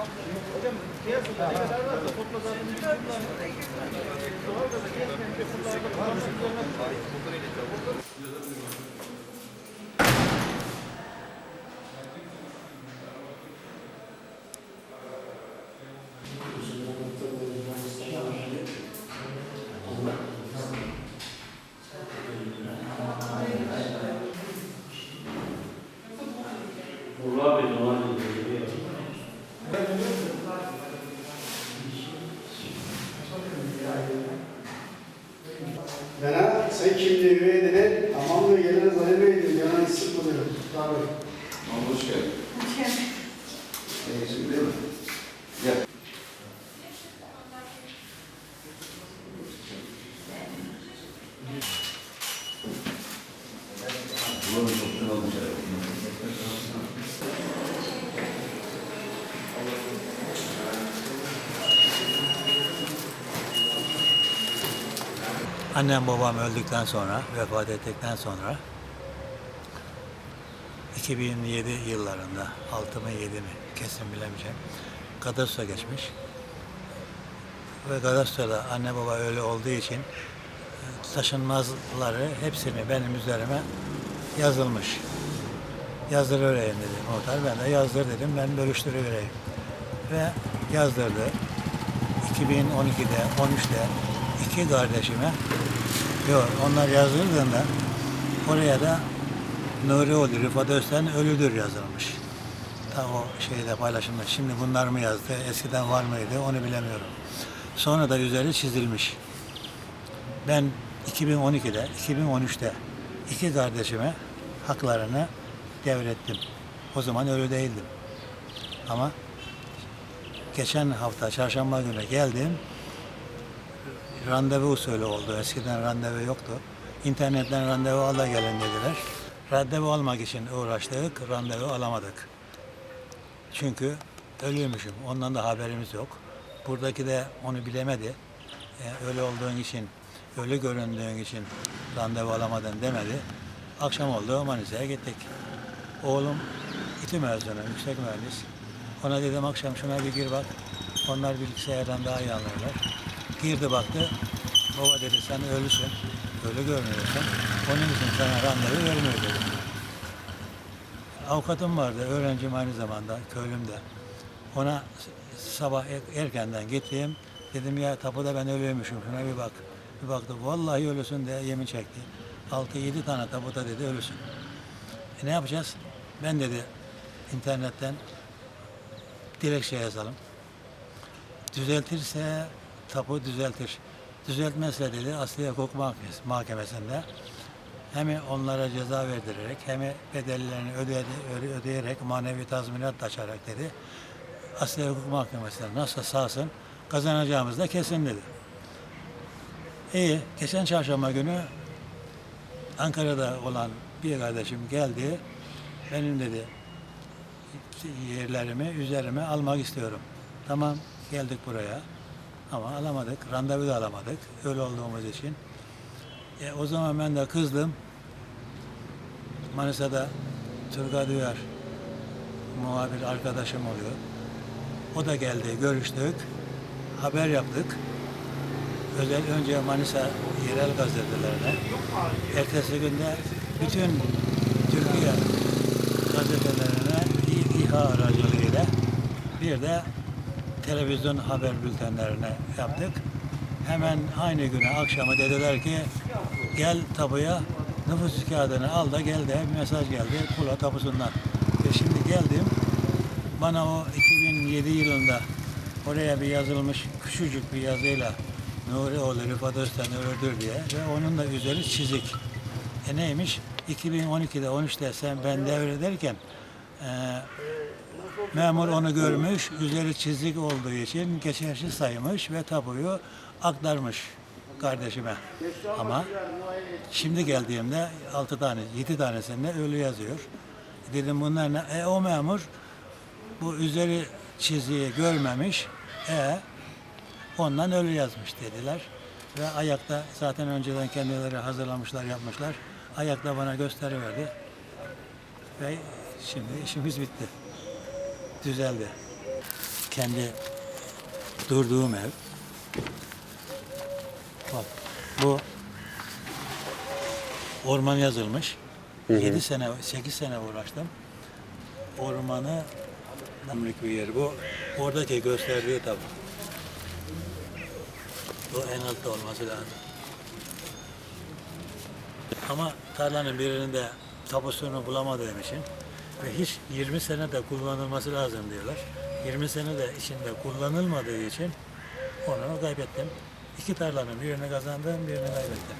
Hocam piyasada ne kadar varsa topla zaten bütün doğalgazı kesmeyen depolarda kullanmak üzerine Robin London. Bana sen kimliği üyedine tamam mı gelene zalim eydin. Yana sıkılıyor. Tabii. Hoş geldin. İyisin değil mi? Annem babam öldükten sonra, vefat ettikten sonra 2007 yıllarında, 6 mı 7 mi kesin bilemeyeceğim. Kadastro geçmiş. Ve kadastroda anne baba öyle olduğu için taşınmazları hepsini benim üzerime yazılmış. Yazdırıvereyim dedi noter. Ben de yazdır dedim. Ben bölüştürüvereyim. Ve yazdırdı. 2012'de, 13'te iki kardeşime yok onlar yazıldığında oraya da Nuri Olu, Rıfat Özten ölüdür yazılmış. Ta o şeyde paylaşılmış. Şimdi bunlar mı yazdı? Eskiden var mıydı? Onu bilemiyorum. Sonra da üzeri çizilmiş. Ben 2012'de, 2013'te iki kardeşime haklarını devrettim. O zaman ölü değildim. Ama geçen hafta çarşamba günü geldim. Randevu usulü oldu. Eskiden randevu yoktu. İnternetten randevu al da gelin dediler. Randevu almak için uğraştık, randevu alamadık. Çünkü ölüymüşüm. Ondan da haberimiz yok. Buradaki de onu bilemedi. E, ölü olduğun için, ölü göründüğün için randevu alamadın demedi. Akşam oldu Manisa'ya gittik. Oğlum İTÜ mezunu, yüksek mühendis. Ona dedim akşam şuna bir gir bak. Onlar bilgisayardan daha iyi anlarlar. Girdi baktı. Baba dedi sen ölüsün. Ölü görmüyorsun. Onun için sana randevu vermiyor dedi. Avukatım vardı, öğrencim aynı zamanda, köylümde. Ona sabah er- erkenden gittim. Dedim ya tapuda ben ölüymüşüm, şuna bir bak. Bir baktı, vallahi ölüsün diye yemin çekti. 6-7 tane tapuda dedi ölüsün. E ne yapacağız? Ben dedi internetten dilekçe yazalım. Düzeltirse tapu düzeltir. Düzeltmezse dedi Asliye Hukuk Mahkemesi- Mahkemesi'nde hem onlara ceza verdirerek hem bedellerini öde, öde- ödeyerek manevi tazminat açarak dedi. Asliye Hukuk Mahkemesi'nde nasıl sağsın kazanacağımız da kesin dedi. İyi, geçen çarşamba günü Ankara'da olan bir kardeşim geldi. Benim dedi yerlerimi üzerime almak istiyorum. Tamam geldik buraya ama alamadık. Randevu da alamadık. Öyle olduğumuz için. E, o zaman ben de kızdım. Manisa'da Turgay Duyar muhabir arkadaşım oluyor. O da geldi, görüştük. Haber yaptık. Özel önce Manisa yerel gazetelerine. Ertesi günde bütün Türkiye gazetelerine İHA aracılığıyla bir de televizyon haber bültenlerine yaptık. Hemen aynı güne akşamı dediler ki gel tapuya nüfus kağıdını al da gel de bir mesaj geldi Pula tapusundan. Ve şimdi geldim bana o 2007 yılında oraya bir yazılmış küçücük bir yazıyla Nuri oğlu Rıfat Özten öldür diye ve onun da üzeri çizik. E neymiş? 2012'de 13'te sen ben devrederken e, memur onu görmüş, üzeri çizik olduğu için geçersiz saymış ve tapuyu aktarmış kardeşime. Ama şimdi geldiğimde 6 tane, 7 tanesinde ölü yazıyor. Dedim bunlar ne? E o memur bu üzeri çiziyi görmemiş. E ondan ölü yazmış dediler. Ve ayakta zaten önceden kendileri hazırlamışlar, yapmışlar. Ayakta bana gösteriverdi. Ve şimdi işimiz bitti. Düzeldi. kendi durduğum ev. Bak bu orman yazılmış. 7 sene, 8 sene uğraştım. Ormanı namlık bir yer. Bu oradaki gösterdiği tabi. Bu en altta olması lazım. Ama tarlanın birinde tapusunu bulamadığım için ve hiç 20 sene de kullanılması lazım diyorlar. 20 sene de içinde kullanılmadığı için onu kaybettim. İki tarlanın birini kazandım, birini kaybettim.